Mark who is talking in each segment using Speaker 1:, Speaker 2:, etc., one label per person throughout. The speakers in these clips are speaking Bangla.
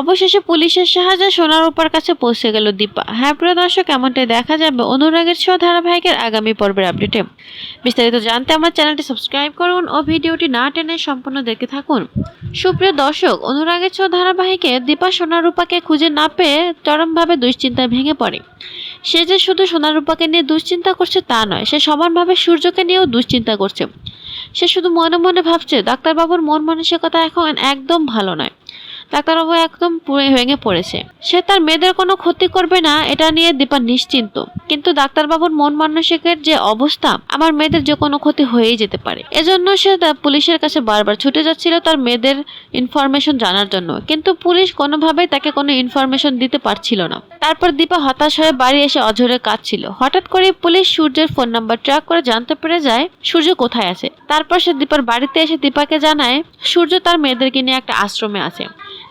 Speaker 1: অবশেষে পুলিশের সাহায্যে সোনার উপার কাছে পৌঁছে গেল দীপা। হ্যাঁ প্রিয় দর্শক, এমনটাই দেখা যাবে অনুরাগের ছোঁয়া ধারাবাহিকের আগামী পর্বের আপডেটে। বিস্তারিত জানতে আমার চ্যানেলটি সাবস্ক্রাইব করুন ও ভিডিওটি না টেনে সম্পূর্ণ দেখে থাকুন। সুপ্রিয় দর্শক, অনুরাগের ছ ধারাবাহিকে দীপা সোনারূপাকে খুঁজে না পেয়ে চরমভাবে দুশ্চিন্তায় ভেঙে পড়ে। সে যে শুধু সোনারূপাকে নিয়ে দুশ্চিন্তা করছে তা নয়, সে সমানভাবে সূর্যকে নিয়েও দুশ্চিন্তা করছে। সে শুধু মনে মনে ভাবছে, ডাক্তারবাবুর মন মানসিকতা এখন একদম ভালো নয়। ডাক্তারবাবু একদম পুরো ভেঙে পড়েছে। সে তার মেয়েদের কোনো ক্ষতি করবে না, এটা নিয়ে দীপা নিশ্চিন্ত। কিন্তু ডাক্তারবাবুর মন মানসিকের যে অবস্থা, আমার মেয়েদের যে কোনো ক্ষতি হয়েই যেতে পারে। এজন্য সে পুলিশের কাছে বারবার ছুটে যাচ্ছিল তার মেয়েদের ইনফরমেশন জানার জন্য। কিন্তু পুলিশ কোনোভাবেই তাকে কোনো ইনফরমেশন দিতে পারছিল না। তারপর দীপা হতাশ হয়ে বাড়ি এসে অঝরে কাঁদছিল। হঠাৎ করে পুলিশ সূর্যের ফোন নাম্বার ট্র্যাক করে জানতে পেরে যায়, সূর্য কোথায় আছে? তারপর সে দীপার বাড়িতে এসে দীপাকে জানায়, সূর্য তার মেয়েদেরকে নিয়ে একটা আশ্রমে আছে।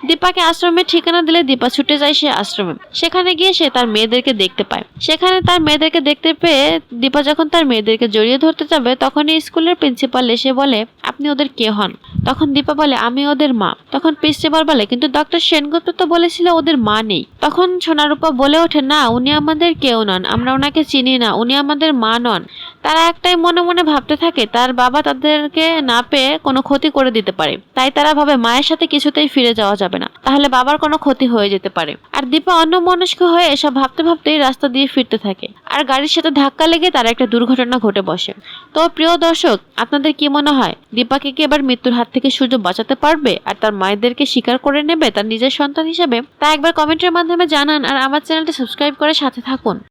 Speaker 1: দীপাকে আশ্রমের ঠিকানা দিলে দীপা ছুটে যায় সে আশ্রমে। সেখানে গিয়ে সে তার মেয়েদেরকে দেখতে পায়। সেখানে তার মেয়েদেরকে দেখতে পেয়ে দীপা যখন তার মেয়েদেরকে জড়িয়ে ধরতে যাবে, তখনই স্কুলের প্রিন্সিপাল এসে বলে, আপনি ওদের কে হন? তখন দীপা বলে, আমি ওদের মা। তখন প্রিন্সিপাল বলে, কিন্তু ডক্টর সেনগুপ্ত তো বলেছিল ওদের মা নেই। তখন সোনারূপা বলে ওঠে, না, উনি আমাদের কেউ নন। আমরা ওনাকে চিনি না। উনি আমাদের মা নন। তারা একটাই মনে মনে ভাবতে থাকে, তার বাবা তাদেরকে না পেয়ে কোনো ক্ষতি করে দিতে পারে। তাই তারা ভাবে মায়ের সাথে কিছুতেই ফিরে যাওয়া যাবে না। তাহলে বাবার কোনো ক্ষতি হয়ে যেতে পারে। আর দীপা অন্য মনস্ক হয়ে এসব ভাবতে ভাবতেই রাস্তা দিয়ে ফিরতে থাকে। আর গাড়ির সাথে ধাক্কা লেগে তার একটা দুর্ঘটনা ঘটে বসে। তো প্রিয় দর্শক, আপনাদের কি মনে হয়, দীপাকে কি এবার মৃত্যুর হাত থেকে সূর্য বাঁচাতে পারবে? আর তার মায়েদেরকে স্বীকার করে নেবে তার নিজের সন্তান হিসেবে? তা একবার কমেন্টের মাধ্যমে জানান, আর আমার চ্যানেলটি সাবস্ক্রাইব করে সাথে থাকুন।